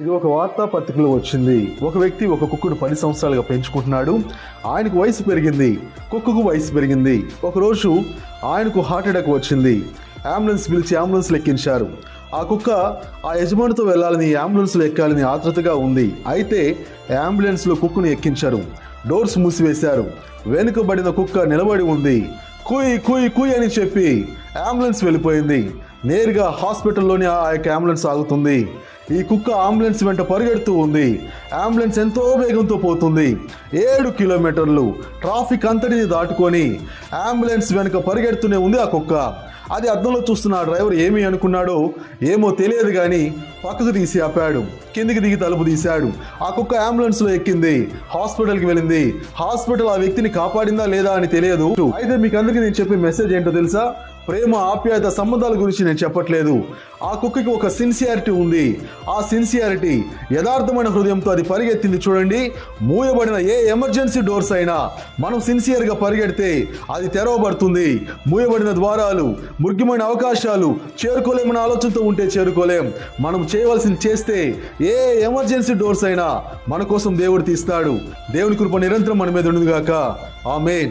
ఇది ఒక వార్తాపత్రికలో వచ్చింది. ఒక వ్యక్తి ఒక కుక్కను పది సంవత్సరాలుగా పెంచుకుంటున్నాడు. ఆయనకు వయసు పెరిగింది. కుక్కకు వయసు పెరిగింది. ఒకరోజు ఆయనకు హార్ట్ అటాక్ వచ్చింది. అంబులెన్స్ పిలిచి అంబులెన్స్ లెక్కించారు ఆ కుక్క ఆ యజమానితో వెళ్ళాలని అంబులెన్స్లో ఎక్కాలని ఆతృతగా ఉంది. అయితే అంబులెన్స్లో కుక్కను ఎక్కించారు. డోర్స్ మూసివేశారు. వెనుకబడిన కుక్క నిలబడి ఉంది. కుయ్ కుయ్ కుయ్ అని చెప్పి అంబులెన్స్ వెళ్ళిపోయింది. నేరుగా హాస్పిటల్లోనే ఆ యొక్క అంబులెన్స్ ఆగుతుంది. ఈ కుక్క అంబులెన్స్ వెంట పరిగెడుతూ ఉంది. అంబులెన్స్ ఎంతో వేగంతో పోతుంది. ఏడు కిలోమీటర్లు ట్రాఫిక్ అంతటిని దాటుకొని అంబులెన్స్ వెనుక పరిగెడుతూనే ఉంది ఆ కుక్క. అది అద్దంలో చూస్తున్న ఆ డ్రైవర్ ఏమి అనుకున్నాడో ఏమో తెలియదు కానీ పక్కకు తీసి ఆపాడు. కిందికి దిగి తలుపు తీశాడు. ఆ కుక్క అంబులెన్స్లో ఎక్కింది. హాస్పిటల్కి వెళ్ళింది. హాస్పిటల్ ఆ వ్యక్తిని కాపాడిందా లేదా అని తెలియదు. అయితే మీకు అందరికీ నేను చెప్పే మెసేజ్ ఏంటో తెలుసా? ప్రేమ ఆప్యాయత సంబంధాల గురించి నేను చెప్పట్లేదు. ఆ కుక్కకి ఒక సిన్సియారిటీ ఉంది. ఆ సిన్సియారిటీ యథార్థమైన హృదయంతో అది పరిగెత్తింది చూడండి. మూయబడిన ఏ ఎమర్జెన్సీ డోర్స్ అయినా మనం సిన్సియర్గా పరిగెడితే అది తెరవబడుతుంది. మూయబడిన ద్వారాలు ముఖ్యమైన అవకాశాలు చేరుకోలేమన్న ఆలోచనతో ఉంటే చేరుకోలేం. మనం చేయవలసింది చేస్తే ఏ ఎమర్జెన్సీ డోర్స్ అయినా మన కోసం దేవుడు తీస్తాడు. దేవుని కృప నిరంతరం మన మీద ఉండుగాక ఆమె